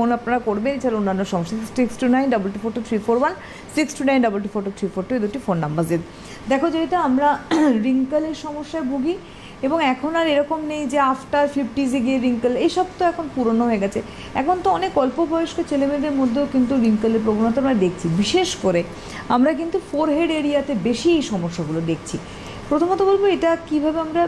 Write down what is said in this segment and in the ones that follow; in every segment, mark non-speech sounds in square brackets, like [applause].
Phone আপনারা করবেন। এছাড়া অন্যান্য সমস্যা six two nine double two four two three four one six two nine double two four two three four two এই দুটি ফোন নাম্বার যে দেখো যেহেতু আমরা [clears throat] রিঙ্কেলের সমস্যায় ভুগি, এবং এখন আর এরকম নেই যে আফটার ফিফটিজে গিয়ে রিঙ্কেল এইসব তো এখন পুরনো হয়ে গেছে। এখন তো অনেক অল্প বয়স্ক ছেলেমেয়েদের মধ্যেও কিন্তু রিঙ্কেলের প্রবণতা আমরা দেখছি। বিশেষ করে আমরা কিন্তু ফোরহেড এরিয়াতে বেশি এই সমস্যাগুলো দেখছি। প্রথমত বলব, এটা কীভাবে আমরা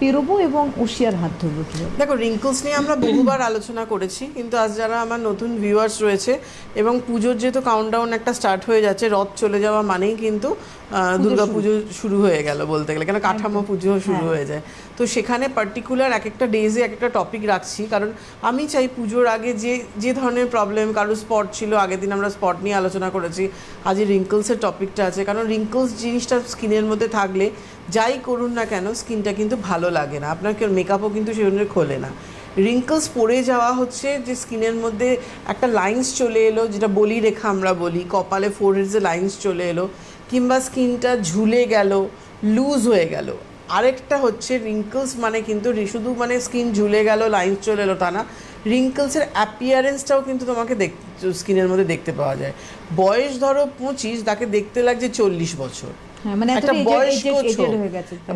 পেরোবো এবং ওশিয়ার হাত ধরবো দেখো রিঙ্কলস নিয়ে আমরা বহুবার আলোচনা করেছি কিন্তু আজ যারা আমার নতুন ভিউয়ার্স রয়েছে এবং পুজোর যেহেতু কাউন্টডাউন একটা স্টার্ট হয়ে যাচ্ছে রথ চলে যাওয়া মানেই কিন্তু দুর্গা পুজো শুরু হয়ে গেল বলতে গেলে কেন কাঠামো পুজো শুরু হ্যাঁ। হয়ে যায়। তো সেখানে পার্টিকুলার এক একটা ডেজে এক একটা টপিক রাখছি কারণ আমি চাই পুজোর আগে যে যে ধরনের প্রবলেম কারও স্পট ছিল আগের দিন আমরা স্পট নিয়ে আলোচনা করেছি আজ রিঙ্কলসের টপিকটা আছে কারণ রিঙ্কলস জিনিসটা স্কিনের মধ্যে থাকলে যাই করুন না কেন, স্কিনটা কিন্তু ভালো লাগে না। আপনার কেউ মেকআপও কিন্তু সেজন্য খোলে না। রিঙ্কলস পড়ে যাওয়া হচ্ছে যে স্কিনের মধ্যে একটা লাইন্স চলে এলো, যেটা বলি রেখা আমরা বলি, কপালে ফোরহেডসে লাইন্স চলে এলো, কিংবা স্কিনটা ঝুলে গেল লুজ হয়ে গেল। আরেকটা হচ্ছে রিঙ্কলস মানে কিন্তু শুধু মানে স্কিন ঝুলে গেল লাইন্স চলে এলো তা না রিঙ্কলসের অ্যাপিয়ারেন্সটাও কিন্তু তোমাকে দেখ স্কিনের মধ্যে দেখতে পাওয়া যায়। বয়স ধরো পঁচিশ, তাকে দেখতে লাগছে চল্লিশ বছর। মানে একটা বয়স্ক ছোপ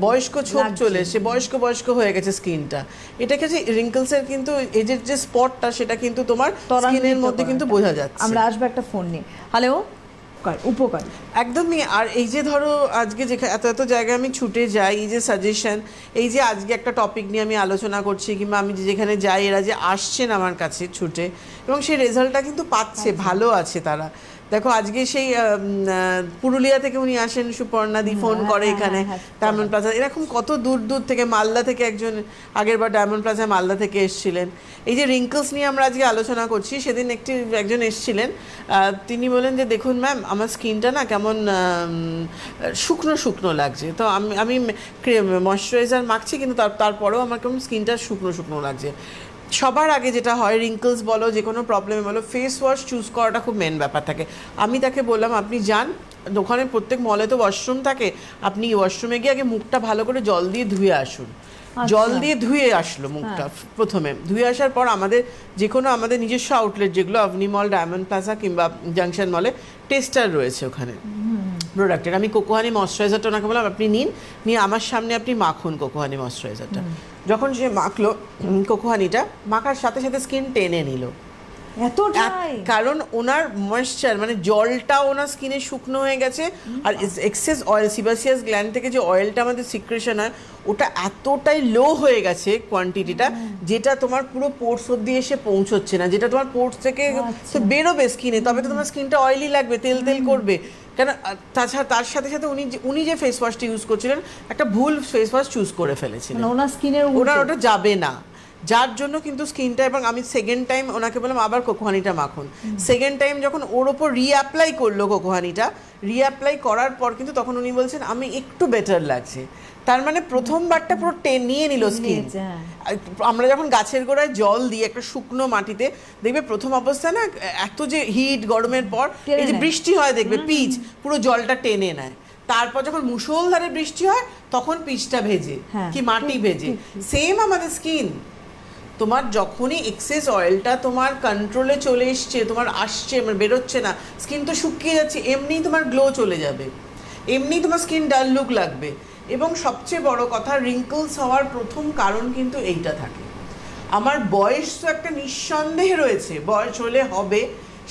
বয়স্ক ছোপ চলে এসে বয়স্ক বয়স্ক হয়ে গেছে স্কিনটা। যে রিঙ্কলসের কিন্তু এজের যে স্পটটা সেটা কিন্তু তোমার স্কিনের মধ্যে কিন্তু বোঝা যাচ্ছে। আমরা আসব একটা ফোন নিয়ে। হ্যালো উপকার। একদমই আর এই যে ধরো আজকে যেখানে এত এত জায়গায় আমি ছুটে যাই এই যে সাজেশন এই যে আজকে একটা টপিক নিয়ে আমি আলোচনা করছি কিংবা আমি যেখানে যাই এরা যে আসছেন আমার কাছে ছুটে এবং সেই রেজাল্টটা কিন্তু পাচ্ছে। ভালো আছে তারা। দেখো আজকে সেই পুরুলিয়া থেকে উনি আসেন সুপর্ণাদি ফোন হ্যাঁ, করে হ্যাঁ, এখানে হ্যাঁ, হ্যাঁ, ডায়মন্ড প্লাজা এরকম কত দূর দূর থেকে মালদা থেকে একজন আগের বার ডায়মন্ড প্লাজা মালদা থেকে এসেছিলেন। এই যে রিঙ্কলস নিয়ে আমরা আজকে আলোচনা করছি সেদিন একটি একজন এসেছিলেন। তিনি বলেন যে দেখুন ম্যাম আমার স্কিনটা না কেমন শুকনো শুকনো লাগছে। তো আমি আমি ময়শ্চারাইজার মাখছি কিন্তু তার তারপরেও আমার কেমন স্কিনটা শুকনো শুকনো লাগছে। সবার আগে যেটা হয় রিঙ্কলস বলো যে কোনো প্রবলেম বলো ফেস ওয়াশ চুজ করাটা খুব মেন ব্যাপার থাকে। আমি তাকে বললাম আপনি যান ওখানে প্রত্যেক মলে তো ওয়াশরুম থাকে। আপনি ওয়াশরুমে গিয়ে আগে মুখটা ভালো করে জল দিয়ে ধুয়ে আসুন। জল দিয়ে ধুয়ে আসলো মুখটা প্রথমে। ধুয়ে আসার পর আমাদের যে কোনো আমাদের নিজস্ব আউটলেট যেগুলো অভনি মল ডায়মন্ড প্লাজা কিংবা জাংশন মলে টেস্টার রয়েছে ওখানে। প্রোডাক্টের আমি কোকোহানি ময়শ্চারাইজারটা ওনাকে বললাম আপনি নিন নিয়ে আমার সামনে আপনি মাখুন কোকোহানি ময়শ্চারাইজারটা যখন সে মাখলো কোকোহানিটা মাখার সাথে সাথে স্কিন টেনে নিল। কারণ ওনার ময়েশ্চার মানে জলটা ওনার স্কিনে শুকনো হয়ে গেছে আর এক্সেস অয়েল সিবাসিয়াস গ্ল্যান্ড থেকে যে অয়েলটা আমাদের সিক্রেশন হয় ওটা এতটাই লো হয়ে গেছে কোয়ান্টিটিটা যেটা তোমার পুরো পোর্টস অব্দি এসে পৌঁছচ্ছে না যেটা তোমার পোর্টস থেকে বেরোবে স্কিনে তবে তো তোমার স্কিনটা অয়েলি লাগবে তেল তেল করবে। কেন তাছাড়া তার সাথে সাথে উনি উনি যে ফেস ওয়াশটি ইউজ করছিলেন একটা ভুল ফেস ওয়াশ চুজ করে ফেলেছিলেন। মানে ওনার স্কিনের ওনার ওটা যাবে না। যার জন্য কিন্তু স্কিনটা এবং আমি সেকেন্ড টাইম ওনাকে বললাম আবার কোকোহানিটা মাখুন। সেকেন্ড টাইম যখন ওর ওপর রিঅ্যাপ্লাই করল কোকোহানিটা রিঅ্যাপ্লাই করার পর কিন্তু তখন উনি বলছেন আমি একটু বেটার লাগছে। তার মানে প্রথমবারটা পুরো টেন নিয়ে নিল স্কিন হ্যাঁ। আমরা যখন গাছের গোড়ায় জল দিই একটা শুকনো মাটিতে দেখবে প্রথম অবস্থায় না এত যে হিট গরমের পর এই যে বৃষ্টি হয় দেখবে পিচ পুরো জলটা টেনে নেয়। তারপর যখন মুষলধারে বৃষ্টি হয় তখন পিচটা ভেজে হ্যাঁ, কি মাটি ভেজে। সেম আমাদের স্কিন তোমার যখনই এক্সেস অয়েলটা তোমার কন্ট্রোলে চলে এসছে, তোমার আসছে মানে বেরোচ্ছে না স্কিন তো শুকিয়ে যাচ্ছে, এমনিই তোমার গ্লো চলে যাবে। এমনি তোমার স্কিন ডাল লুক লাগবে। এবং সবচেয়ে বড় কথা রিঙ্কলস হওয়ার প্রথম কারণ কিন্তু এইটা থাকে। আমার বয়স তো একটা নিঃসন্দেহে রয়েছে, বয়স হলে হবে,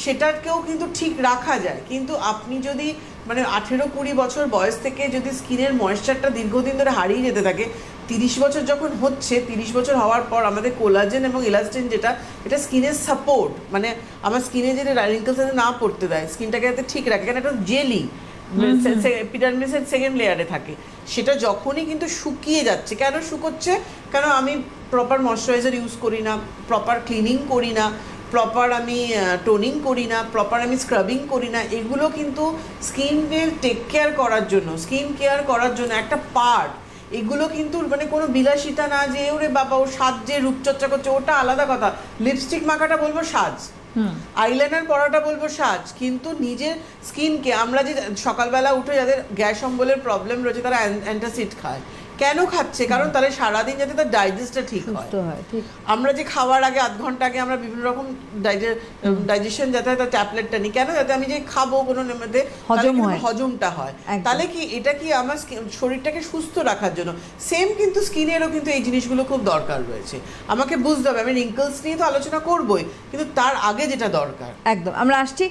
সেটাকেও কিন্তু ঠিক রাখা যায়। কিন্তু আপনি যদি মানে আঠেরো কুড়ি বছর বয়স থেকে যদি স্কিনের ময়েশ্চারটা দীর্ঘদিন ধরে হারিয়ে যেতে থাকে তিরিশ বছর যখন হচ্ছে তিরিশ বছর হওয়ার পর আমাদের কোলাজেন এবং ইলাস্টিন যেটা এটা স্কিনের সাপোর্ট মানে আমার স্কিনে যেটা রিঙ্কলস যাতে না পড়তে দেয় স্কিনটাকে যাতে ঠিক রাখে কারণ এটা জেলি এপিডার্মিসের সেকেন্ড লেয়ারে থাকে। সেটা যখনই কিন্তু শুকিয়ে যাচ্ছে কেন শুকোচ্ছে? কেন আমি প্রপার ময়শ্চারাইজার ইউজ করি না প্রপার ক্লিনিং করি না প্রপার আমি টোনিং করি না প্রপার আমি স্ক্রাবিং করি না এগুলো কিন্তু স্কিনের টেক কেয়ার করার জন্য স্কিন কেয়ার করার জন্য একটা পার্ট এগুলো কিন্তু মানে কোনো বিলাসিতা না যে ওরে বাবা ও সাজ যে রূপচর্চা করছে ওটা আলাদা কথা। লিপস্টিক মাখাটা বলব সাজ। আইলাইনার পরাটা বলব সাজ। কিন্তু নিজের স্কিনকে আমরা যে সকালবেলা উঠে যাদের গ্যাস অম্বলের প্রবলেম রয়েছে তারা অ্যান্টাসিড খায়। কেন খাচ্ছে? কারণ তাহলে সারাদিন যাতে তার ডাইজেস্টটা ঠিক হয়। ঠিক। আমরা যে খাওয়ার আগে আধ ঘণ্টা আগে আমরা বিভিন্ন রকম ডাইজেশন যাতে তার ট্যাবলেটটা নিই। কেন যাতে আমি যে খাব কোনো মধ্যে হজম হয়। হজমটা হয়। তাহলে কি এটা কি আমার শরীরটাকে সুস্থ রাখার জন্য? সেম কিন্তু স্কিনেরও কিন্তু এই জিনিসগুলো খুব দরকার রয়েছে। আমাকে বুঝতে হবে আমি রিঙ্কলস নিয়ে তো আলোচনা করবোই কিন্তু তার আগে যেটা দরকার। একদম। আমরা আসছি